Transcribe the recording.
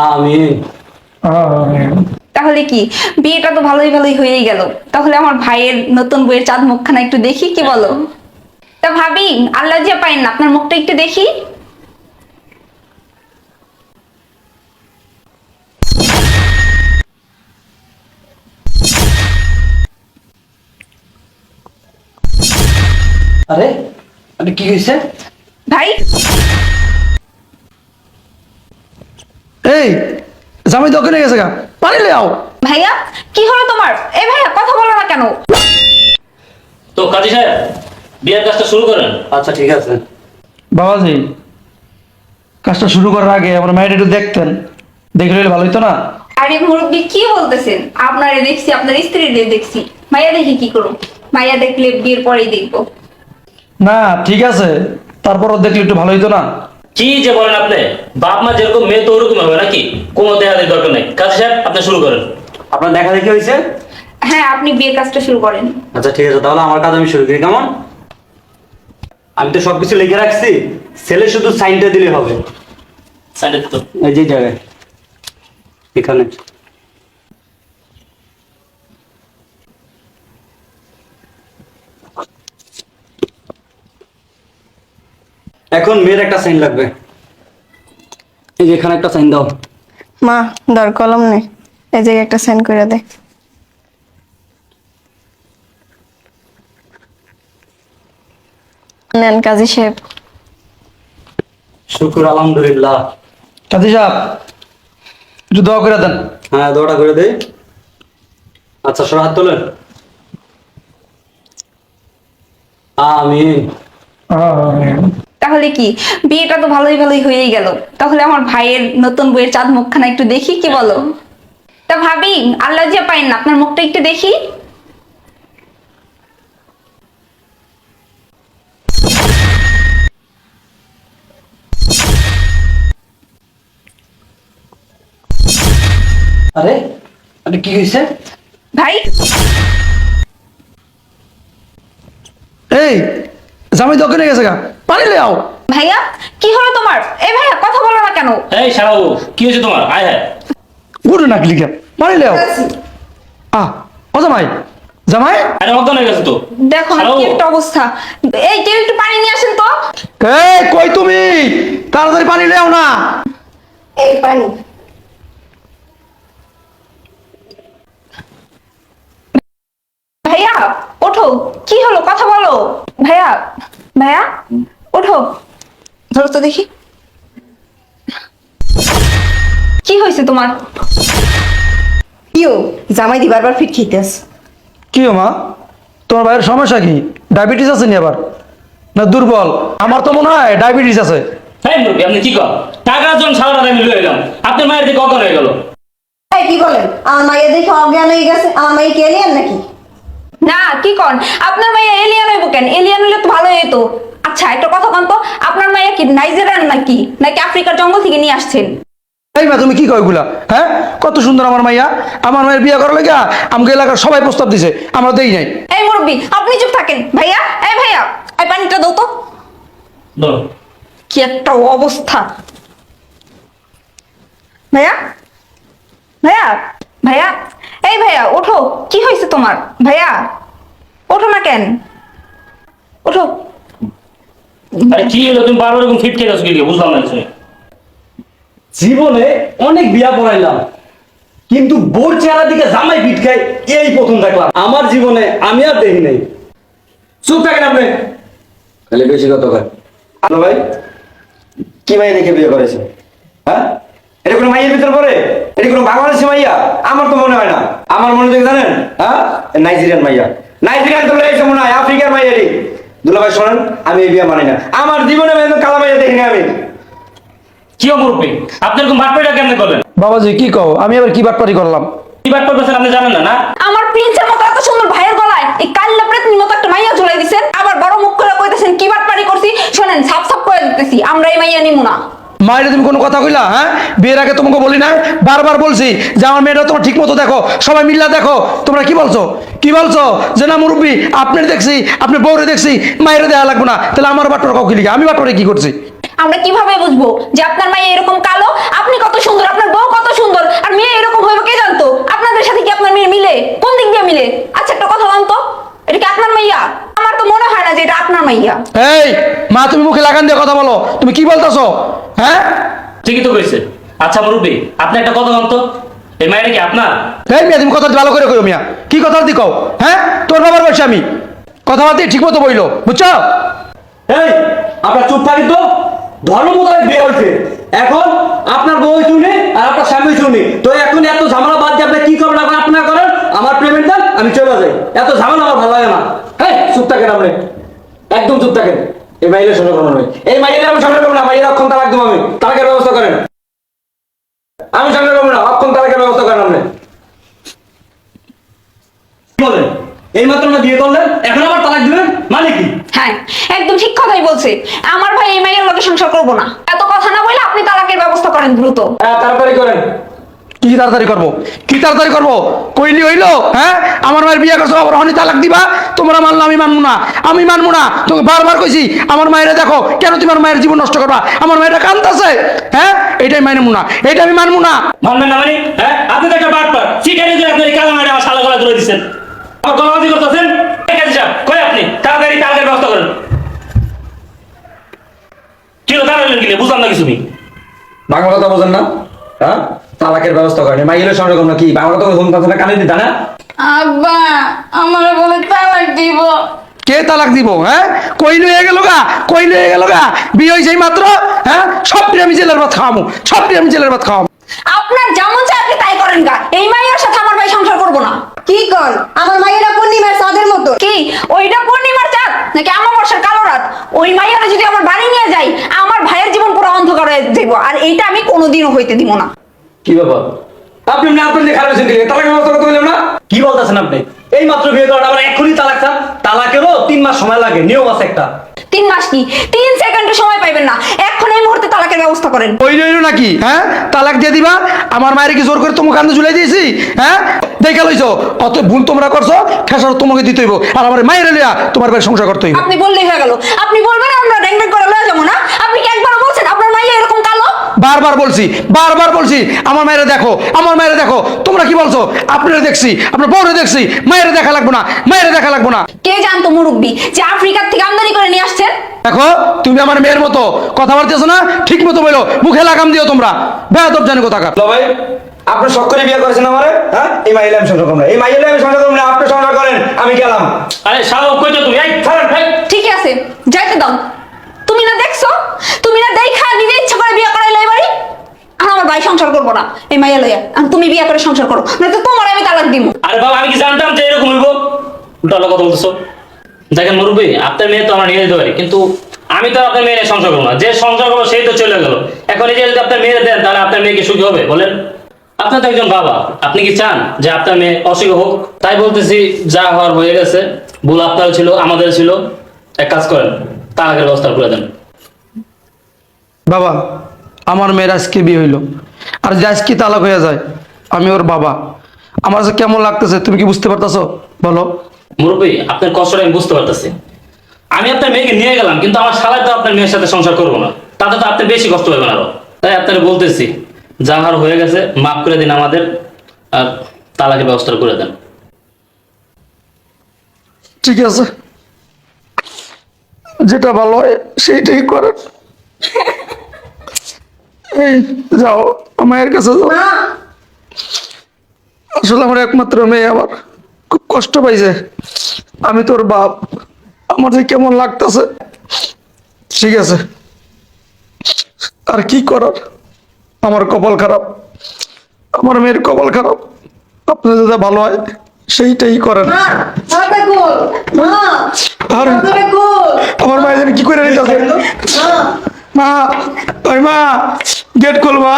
আমিন। তাহলে কি? বিয়েটা তো ভালোই ভালোই হয়েই গেল। তাহলে আমার ভাইয়ের নতুন বইয়ের চাঁদ মুখখানা একটু দেখি কি বলো? তা ভাবি আল্লাহ যে পাইন না আপনার মুখটা একটু দেখি। আরে আরে কি হয়েছে ভাই এই জামাই দোকানে গেছে গা। পানি লে আও। ভাইয়া কি হলো তোমার? এ ভাইয়া কথা বলো না কেন? তো কাজী সাহেব বিয়ের কাজটা শুরু করেন। আচ্ছা ঠিক আছে। বাবাজি কাজটা শুরু করার আগে আমার মায়ের একটু দেখতেন। দেখে নিলে ভালো হতো না? আরে মুরব্বী কি বলতেছেন? আপনারে দেখছি আপনার স্ত্রীদের দেখছি। ভাইয়া দেখি কি করুন ভাইয়া দেখলে বিয়ের পরেই দেখব। না ঠিক আছে। তারপরও দেখলে একটু ভালো হতো না? কি যে বলেন আপনি? বাপ মা যেরকম মেয়ে তো ওরকম হবে নাকি? কোনো দেখা দেওয়ার দরকার নেই। কাজী সাহেব আপনি শুরু করেন। আপনার দেখা দেখি হয়েছে? হ্যাঁ আপনি বিয়ের কাজটা শুরু করেন। আচ্ছা ঠিক আছে তাহলে আমার কাজ আমি শুরু করি কেমন? আমি তো সবকিছু লিখে রাখছি। ছেলে শুধু সাইনটা দিলে হবে। সাইনটা তো এই যে জায়গায়। এখানে। এখন মেয়ের একটা সাইন লাগবে। এই যে এখানে একটা সাইন দাও। মা দর কলম নে। এই জায়গায় একটা সেন্ড করে দে। নেন কাজী সাহেব। শুক্র আলহামদুলিল্লাহ। কাজী সাহেব একটু দোয়া করে দেন। হ্যাঁ দোয়াটা করে দেই আচ্ছা সর হাত তোলেন। আমিন। আমিন। তাহলে কি? বিয়েটা তো ভালোই ভালোই হয়েই গেল। তাহলে আমার ভাইয়ের নতুন বইয়ের চাঁদ মুখখানা একটু দেখি কি বলো? তা ভাবি আল্লাহ যে পাইন না আপনার মুখটা একটু দেখি। আরে আরে কি হয়েছে? ভাই? এই জামাই দোকানে গেছে গা পানি লে আও। ভাইয়া কি হলো তোমার? এ ভাইয়া কথা বলো না কেন? এই সারাবু কি হয়েছে তোমার? আয় হ্যাঁ গুরু নাক লিখে পানি লে আও। আহ ও জামাই জামাই? আরে অজ্ঞান হয়ে গেছে তো। দেখো না কি একটা অবস্থা। এই কেউ একটু পানি নিয়ে আসেন তো। এই কই তুমি? তাড়াতাড়ি পানি লে আও না। এই পানি। ভাইয়া ওঠো কি হলো? কথা বলো। ভাইয়া ভাইয়া ওঠো ধরো তো দেখি। কি হয়েছে তোমার? কিও জামাই দি বারবার ফিট মা? তোমার ভাইয়ের সমস্যা কি? ডায়াবেটিস আছে নি আবার? না দুর্বল? আমার তো মনে হয় ডায়াবেটিস আছে। হ্যাঁ মুরব্বী আপনি কি কর টাকার জন্য সারা রাত আমি লয়ে এলাম আপনার মায়ের দিকে অজ্ঞান হয়ে গেল? এই কি বলেন? আমার মাইয়া দেখে অজ্ঞান হয়ে গেছে। আমার মাইয়া কে এলিয়ান নাকি? না কি কন? আপনার মাইয়া এলিয়ান হইব কেন? এলিয়ান হইলে তো ভালোই হইতো। আচ্ছা একটা কথা কন তো আপনার মাইয়া কি নাইজেরিয়ান নাকি? নাকি আফ্রিকার জঙ্গল থেকে নিয়ে আসছেন? এই মা তুমি কি কয় এগুলা? হ্যাঁ? কত সুন্দর আমার মাইয়া। আমার মায়ের বিয়ে করার লেগে আমাকে এলাকার সবাই প্রস্তাব দিছে। আমরা দেই নাই। এই মুরব্বী আপনি চুপ থাকেন। ভাইয়া এই ভাইয়া এই পানিটা দাও তো। কি একটা অবস্থা। ভাইয়া? ভাইয়া? ভাইয়া? এই ভাইয়া ওঠো। কি হয়েছে তোমার? ভাইয়া ওঠো না কেন? ওঠো। আরে কি হলো? তুমি বারবার এরকম ফিট খেয়ে কি বুঝলাম না কিছু। জীবনে অনেক বিয়া পড়াইলাম কিন্তু বোর চেহারা দিকে জামাই পিট খাই এই প্রথম দেখলাম। আমার জীবনে আমি আর দেখি নাই। চুপ থাকেন আপনি। খালি বেশি কত কয়। হ্যালো ভাই কি মাইয়া দেখে বিয়ে করেছে? হ্যাঁ? এটা কোনো মাইয়ের ভিতর পড়ে? এটা কোনো বাংলাদেশি মাইয়া? আমার তো মনে হয় না। আমার মনে দেখে জানেন হ্যাঁ? নাইজেরিয়ান মাইয়া। নাইজেরিয়ান তো এসে মনে হয় আফ্রিকার মাইয়ারই। দুলাভাই শোনেন আমি এই বিয়ে মানি না। আমার জীবনে আমি কালা মাইয়া দেখিনি আমি। কি মুরব্বী আপনি এরকম বাটপাড়িটা কেমনে করলেন? বাবাজি কি কও? আমি আবার কি বাটপারি করলাম? কি বাটপাড় করছেন আপনি জানেন না না? আমার প্রিন্সের মতো এত সুন্দর ভাইয়ের গলায় এই কাল্লা প্রেতনির মতো একটা মাইয়া ঝুলাই দিছেন। আবার বড় মুখ করে কইতেছেন কি বাটপারি করছি? শোনেন সাপ সাপ করে দিতেছি আমরা এই মাইয়া নিমু না। মায়ের তুমি কোনো কথা কইলা হ্যাঁ? বিয়ের আগে তোমাকে বলি না? বারবার বলছি যে আমার মেয়েটা তোমার ঠিক মতো দেখো সবাই মিল্লা দেখো। তোমরা কি বলছো? কি বলছো? যে না মুরব্বী আপনি দেখছি আপনি বউরে দেখছি মায়ের দেওয়া লাগবো না। তাহলে আমার বাটোর কাউকে লিখে আমি বাটোরে কি করছি? আমরা কীভাবে বুঝব যে আপনার মায়ে এরকম কালো? আপনি কত সুন্দর আপনার বউ কত সুন্দর আর মেয়ে এরকম হইবো কে জানতো? আপনাদের সাথে কি আপনার মেয়ে মিলে? কোন দিক দিয়ে মিলে? আচ্ছা একটা কথা বলতো এটা কি আপনার মাইয়া? আমার তো মনে হয় না যে এটা আপনার মাইয়া। এই মা তুমি মুখে লাগান দিয়ে কথা বলো। তুমি কি বলতেছো? হ্যাঁ? ঠিকই তো কইছে। আচ্ছা মুরব্বী আপনি একটা কথা বলতো। এই মায়ের কি আপনার? এই মিয়া তুমি কথা ভালো করে কইও মিয়া। কি কথা দি কও? হ্যাঁ? তোর বাবার বয়সে আমি। কথাবার্তা ঠিক মতো বইলো বুঝছ? এই আপনার চুপ থাকি তো। ধর্ম মোতাবেক বিয়ে হয়েছে। এখন আপনার বউ শুনি আর আপনার স্বামী শুনি তো এখন এত ঝামেলা বাদ দিয়ে আপনি কি করবেন? এখন আপনার করেন আমার পেমেন্ট দেন আমি চলে যাই। এত ঝামেলা আমার ভালো লাগে না। হ্যাঁ চুপ থাকেন আপনি। একদম চুপ থাকেন। এই করবেন আমি এই মাইলের আমি সঙ্গে করব না মাইলের অক্ষণ আমি। তালাকের ব্যবস্থা করেন। আমি করব না অক্ষণ তালাকের ব্যবস্থা করেন আপনি। বলেন? এই মাত্র না বিয়ে করলেন এখন আবার তালাক দিবেন? মানে কি? হ্যাঁ একদম ঠিক কথাই বলছে। আমার ভাই এই মাইয়ের লগে সংসার করব না। এত কথা না বলে আপনি তালাকের ব্যবস্থা করেন দ্রুত। হ্যাঁ তাড়াতাড়ি করেন। কি তাড়াতাড়ি করব? কি তাড়াতাড়ি করব? কইলি হইল হ্যাঁ? আমার মায়ের বিয়ে করছ আবার হনি তালাক দিবা? তোমরা মানলো আমি মানবো না। আমি মানবো না। তোকে বারবার কইছি আমার মায়ের দেখো কেন তোমার মায়ের জীবন নষ্ট করবা? আমার মায়েরা কান্দাছে হ্যাঁ? এটাই মানবো না এটা আমি মানবো না। মানবেন না মানে? হ্যাঁ? আপনি তো একটা বাট পার শিকারি যে আপনি কালা মারে আমার শালা গলা তুলে দিচ্ছেন আমার গলাবাজি করতেছেন? কই আপনি? তাড়াতাড়ি তালাকের ব্যবস্থা করেন। কি হলো দাঁড়ালেন কি বুঝলাম না কিছু আমি বাংলা কথা বোঝেন না হ্যাঁ? তালাকের ব্যবস্থা করেন। মাইলের সঙ্গে করুন কি? বাংলা কথা ঘুম পাচ্ছে না? কানে দিতা না? আব্বা আমার বলে তালাক দিব। কে তালাক দিব হ্যাঁ? কই লয়ে গেল গা? কই লয়ে গেল গা? বিয়ে হয়েছে এই মাত্র হ্যাঁ সবটি আমি জেলের ভাত খাওয়াবো সবটি আমি জেলের ভাত খাওয়াবো আপনার যেমন চাই আপনি তাই করেন গা। এই মাইয়ের সাথে আমার ভাই সংসার করব না। কি কন আমার মাইয়েরা পূর্ণিমার চাঁদের মতো। কি? ওইটা পূর্ণিমার চাঁদ? নাকি আমার বর্ষার কালো রাত? ওই মাইয়ারা যদি আমার বাড়ি নিয়ে যাই আমার ভাইয়ের জীবন পুরো অন্ধকার হয়ে যাব আর এইটা আমি কোনোদিনও হইতে দিব না। কি ব্যাপার? আপনি এমনি আপনার দিয়ে খারাপ চিন্তা তালাকের ব্যবস্থা করতে না? কি বলতেছেন আপনি? এই মাত্র বিয়ে করেন আবার এক্ষুনি তালাক চান তালাকেরও তিন মাস সময় লাগে নিয়ম আছে একটা। তিন মাস কি? তিন সেকেন্ডের সময় পাইবেন না। এখন এই মুহূর্তে তালাকের ব্যবস্থা করেন। কই লইল নাকি? হ্যাঁ? তালাক দিয়ে দিবা? আমার মায়ের কি জোর করে তোমাকে কান্দে ঝুলাই দিয়েছি? হ্যাঁ? দেখে লইছো? অত ভুল তোমরা করছ খেসার তোমাকে দিতে হইব। আর আমার মায়ের লিয়া তোমার বাড়ি সংসার করতে হইব। আপনি বললেই হয়ে গেল। আপনি বলবেন আমরা ড্যাং ড্যাং করে লয়ে যাব না আপনি কি একবার বলছেন আপনার মাইয়া এরকম কালো বারবার বলছি বারবার বলছি আমার মায়েরা দেখো আমার মায়েরা দেখো। তোমরা কি বলছো? আপনারা দেখছি আপনার বউরে দেখছি মায়েরা দেখা লাগবো না মায়েরা দেখা লাগবো না। কে জানতো মুরব্বী যে আফ্রিকার থেকে আমদানি করে নিয়ে আসছেন দেখো তুমি আমার মেয়ের মতো কথা বলতেছো না ঠিক মতো বলো মুখে লাগাম দিও তোমরা। বেয়াদব জানি কোথাকার। ভাই আপনি শখ করে বিয়ে করেছেন আমারে? হ্যাঁ? এই মাইলে আমি সংসার করব এই মাইলে আমি সংসার করব না আপনি সংসার করেন আমি গেলাম। আরে শালা কই তো তুমি এই ঠিক আছে যাইতে দাও। তুমি না দেখছ? তুমি না দেখা, নিজে ইচ্ছা করে বিয়ে করাইলে এবারে? আর আমার ভাই সংসার করব না, এই মাইয়া লইয়া। আর তুমি বিয়ে করে সংসার করো, না তো তোমার আমি তালাক দিব আরে বাবা, আমি কি জানতাম যে এরকম হইব? উল্টালো কথা বলতেছো। দেখেন মুরব্বী, আপনার মেয়ে তো আমরা নিয়ে যেতে পারি, কিন্তু আমি তো আপনার মেয়ে সংসার করব না। যে সংসার করব, সেই তো চলে গেল। এখন এই যে যদি আপনার মেয়ে দেন, তাহলে আপনার মেয়ে কি সুখী হবে, বলেন। আপনার তো একজন বাবা, আপনি কি চান যে আপনার মেয়ে অসুখী হোক? তাই বলতেছি, যা হওয়ার হয়ে গেছে, ভুল আপনারও ছিল আমাদের ছিল। এক কাজ করেন তালাকের ব্যবস্থা করে দেন। বাবা আমার মেয়ের আজকে বিয়ে হইল। আর যে আজকে তালাক হয়ে যায় আমি ওর বাবা। আমার কাছে কেমন লাগতেছে তুমি কি বুঝতে পারতেছো? বলো। মুরব্বী আপনার কষ্টটা আমি বুঝতে পারতেছি। আমি আপনার মেয়েকে নিয়ে গেলাম কিন্তু আমার শালায় তো আপনার মেয়ের সাথে সংসার করব না। তাতে তো আপনি বেশি কষ্ট হবে আরও। তাই আপনার বলতেছি যাহার হয়ে গেছে মাফ করে দিন আমাদের আর তালাকের ব্যবস্থা করে দেন। ঠিক আছে। যেটা ভালো হয় সেইটাই করেন এই যাও মায়ের কাছে যাও। আসলে আমার একমাত্র মেয়ে আমার। খুব কষ্ট পাইছে। আমি তোর বাপ। আমার যে কেমন লাগতেছে। ঠিক আছে। আর কি করার? আমার কপাল খারাপ। আমার মেয়ের কপাল খারাপ। আপনার যদি ভালো হয়। সেইটাই করেন আর আমার মায়ের কি করে নিতে মা। ওই মা গেট খুলবা।